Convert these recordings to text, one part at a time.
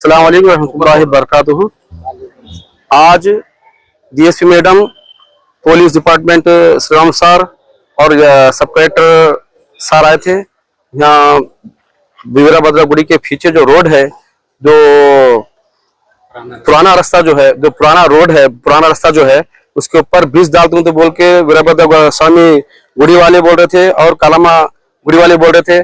रहमतुल्लाहि वबरकातुहू आज DSP madam police department Shriram sir और सब कलेक्टर सर आए थे। यहाँ वीरभद्रा गुड़ी के पीछे जो रोड है, जो पुराना रास्ता जो है, जो पुराना रोड है, पुराना रास्ता जो है, उसके ऊपर ब्रिज डाल दूँ तो बोल के वीरभद्र स्वामी गुड़ी वाले बोल रहे थे और कालामा गुड़ी वाले बोल रहे थे।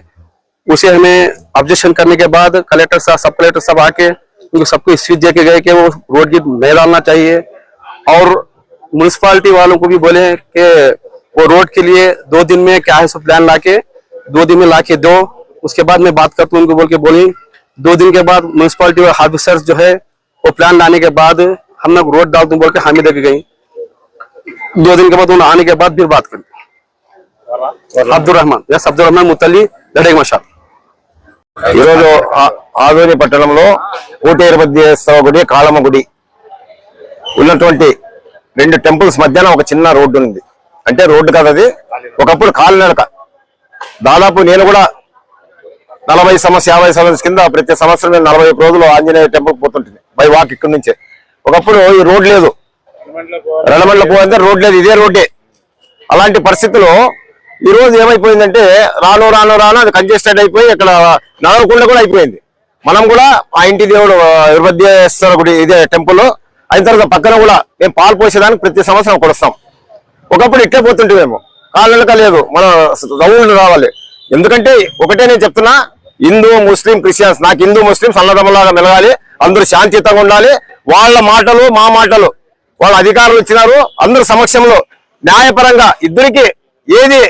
उसे हमें ऑब्जेक्शन करने के बाद कलेक्टर साहब सब कलेक्टर साहब आके उनको सबको स्पीच दे के गए कि वो रोड की नहीं डालना चाहिए। और म्यूनिसपालिटी वालों को भी बोले कि वो रोड के लिए दो दिन में क्या है सो प्लान लाके दो दिन में लाके दो। उसके बाद मैं बात करता हूँ उनको बोल के बोली दो दिन के बाद म्यूनिसपालिटी ऑफिसर्स जो है वो प्लान लाने के बाद हम लोग रोड डाल दूँ बोल के हामी देके गई दो दिन के बाद उन्होंने आने के बाद फिर बात करी अब्दुलरहमान यस अब्दुल रहमान मुतली दड़ेग मशा ఈరోజు ఆ- ఆదోని పట్టణంలో కోటేరు మధ్యేశ్వర గుడి కాళమ్మ గుడి. ఉన్నటువంటి రెండు టెంపుల్స్ మధ్యన ఒక చిన్న రోడ్డు ఉంది. అంటే రోడ్డు కాదు అది. ఒకప్పుడు కాలినడక దాదాపు నేను కూడా నలభై సంవత్సరం యాభై సంవత్సరం కింద ప్రతి సంవత్సరం నేను నలభై రోజులు ఆంజనేయ టెంపుల్ పోతుంటుంది బై వాక్ ఇక్కడి నుంచే. ఒకప్పుడు ఈ రోడ్ లేదు. రణమండల పోయిందంటే రోడ్ లేదు ఇదే రోడ్డే. అలాంటి పరిస్థితుల్లో ఈ రోజు ఏమైపోయిందంటే రాను రాను రాను అది కంజెస్టెడ్ అయిపోయి ఇక్కడ నడవకుండా కూడా అయిపోయింది. మనం కూడా ఆ ఇంటి దేవుడు వీరభద్రేశ్వర గుడి ఇదే టెంపుల్ అయిన తర్వాత పక్కన కూడా మేము పాలు పోసేదానికి ప్రతి సంవత్సరం కొడుస్తాం ఒకప్పుడు ఇట్టే పోతుంటే మేము కాళ్ళక లేదు మన రౌండ్ రావాలి. ఎందుకంటే ఒకటే నేను చెప్తున్నా హిందూ ముస్లిం క్రిస్టియన్స్ నాకు హిందూ ముస్లిం సన్నదమ్మలాగా మెలగాలి అందరూ శాంతియుతంగా ఉండాలి వాళ్ళ మాటలు మా మాటలు. వాళ్ళ అధికారులు ఇచ్చినారు అందరి సమక్షంలో న్యాయపరంగా ఇద్దరికి ఏది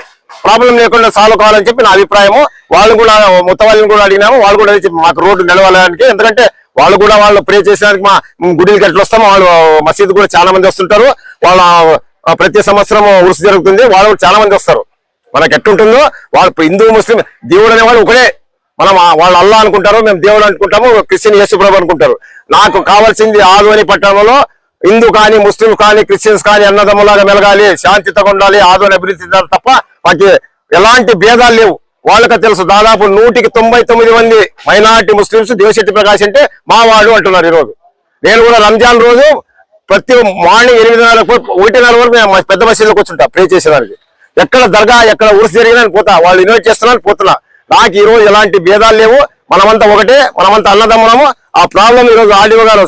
ప్రాబ్లం లేకుండా సాల్వ్ కావాలని చెప్పి నా అభిప్రాయము. వాళ్ళు కూడా ముత్తవాళ్ళని కూడా అడిగినాము. వాళ్ళు కూడా అడిగి మాకు రోడ్డు నిలవాలని ఎందుకంటే వాళ్ళు కూడా వాళ్ళు ప్రే చేసేదానికి మా గుడికి ఎట్లా వస్తామో వాళ్ళు మసీదు కూడా చాలా మంది వస్తుంటారు. వాళ్ళ ప్రతి సంవత్సరం ఉరుసు జరుగుతుంది. వాళ్ళు కూడా చాలా మంది వస్తారు. మనకు ఎట్టుంటుందో వాళ్ళు హిందూ ముస్లిం దేవుడు అనేవాడు ఒకడే. మనం వాళ్ళు అల్లా అనుకుంటారు మేము దేవుడు అనుకుంటాము క్రిస్టియన్ యేసుప్రభు అనుకుంటారు. నాకు కావాల్సింది ఆదోని పట్టణంలో హిందూ కానీ ముస్లిం కానీ క్రిస్టియన్స్ కానీ అన్నదమ్ములాగా మెలగాలి శాంతితో ఉండాలి ఆదోని అభివృద్ధి తప్ప మాకు ఎలాంటి భేదాలు లేవు. వాళ్ళకి తెలుసు దాదాపు నూటికి తొంభై తొమ్మిది మంది మైనార్టీ ముస్లింస్ దేవశెట్టి ప్రకాష్ అంటే మా వాళ్ళు అంటున్నారు ఈరోజు. నేను కూడా రంజాన్ రోజు ప్రతి మార్నింగ్ ఎనిమిదిన్నర ఒకటిన్నర వరకు నేను మా పెద్ద మసీదులో కూర్చుంటా ప్రే చేసేదానికి. ఎక్కడ దర్గా ఎక్కడ ఉరుసు జరిగినా పోతా వాళ్ళు ఇన్వైట్ చేస్తున్నారు పోతున్నా. నాకు ఈ రోజు ఎలాంటి భేదాలు లేవు. మనమంతా ఒకటే మనమంతా అన్నదమ్ములము. ఆ ప్రాబ్లం ఈ రోజు ఆర్డీఓ గారు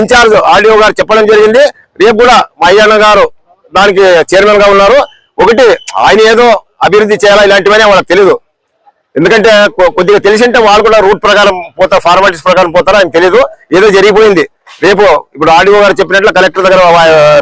ఇన్ఛార్జ్ ఆర్డీఓ గారు చెప్పడం జరిగింది. రేపు కూడా మా అయ్యన్న గారు దానికి చైర్మన్గా ఉన్నారు. ఒకటి ఆయన ఏదో అభివృద్ధి చేయాలా ఇలాంటివని వాళ్ళకి తెలియదు ఎందుకంటే కొ- కొద్దిగా తెలిసింటే వాళ్ళు కూడా రూట్ ప్రకారం పోతారు ఫార్మాలిటీస్ ప్రకారం పోతారు ఆయన తెలియదు ఏదో జరిగిపోయింది. రేపు ఇప్పుడు ఆర్డీఓ గారు చెప్పినట్లు కలెక్టర్ దగ్గర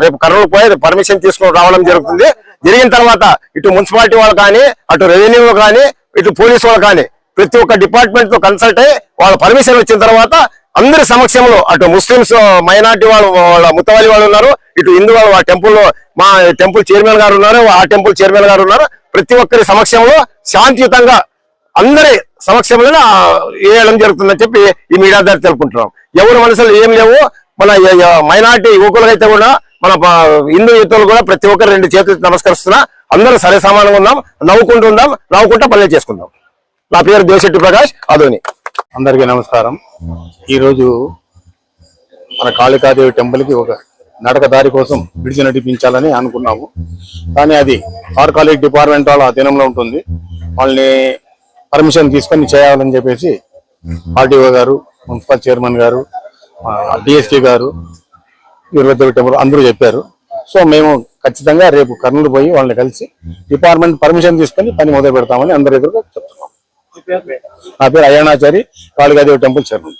రేపు కర్నూలు పోయి పర్మిషన్ తీసుకుని రావడం జరుగుతుంది. జరిగిన తర్వాత ఇటు మున్సిపాలిటీ వాళ్ళు కానీ అటు రెవెన్యూ కానీ ఇటు పోలీసు వాళ్ళు కానీ ప్రతి ఒక్క డిపార్ట్మెంట్తో కన్సల్ట్ అయ్యి వాళ్ళ పర్మిషన్ వచ్చిన తర్వాత అందరి సమక్షంలో అటు ముస్లింస్ మైనార్టీ వాళ్ళు వాళ్ళ ముత్తవాలి వాళ్ళు ఉన్నారు ఇటు హిందూ వాళ్ళు ఆ టెంపుల్ మా టెంపుల్ చైర్మన్ గారు ఉన్నారు ఆ టెంపుల్ చైర్మన్ గారు ఉన్నారు. ప్రతి ఒక్కరి సమక్షంలో శాంతియుతంగా అందరి సమక్షంలో వేయడం జరుగుతుందని చెప్పి ఈ మీడియా ద్వారా తెలుపుకుంటున్నాం. ఎవరి మనసులో ఏం లేవు మన మైనార్టీ యువకులకైతే కూడా మన హిందూ యువతులు కూడా ప్రతి ఒక్కరు రెండు చేతులు నమస్కరిస్తున్నా అందరూ సరే సమానంగా ఉందాం నవ్వుకుంటూ ఉందాం నవ్వుకుంటా పనులు చేసుకుందాం. నా పేరు దేవశెట్టి ప్రకాష్ అదోని. అందరికీ నమస్కారం. ఈరోజు మన కాళికాదేవి టెంపుల్కి ఒక నడక దారి కోసం విడిచి నడిపించాలని అనుకున్నాము. కానీ అది ఆర్కాలిక్ డిపార్ట్మెంట్ డిపార్ట్మెంట్ వాళ్ళ అధీనంలో ఉంటుంది. వాళ్ళని పర్మిషన్ తీసుకొని చేయాలని చెప్పేసి ఆర్డీఓ గారు మున్సిపల్ చైర్మన్ గారు డిఎస్పీ గారు వీరభద్ర టెంపుల్ అందరూ చెప్పారు. సో మేము ఖచ్చితంగా రేపు కర్నూలు పోయి వాళ్ళని కలిసి డిపార్ట్మెంట్ పర్మిషన్ తీసుకొని పని మొదలు పెడతామని అందరి ఎదురుగా నా పేరు అయ్యాణాచారి కాళికాదేవి టెంపుల్ చైర్మన్.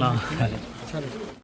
ఆ.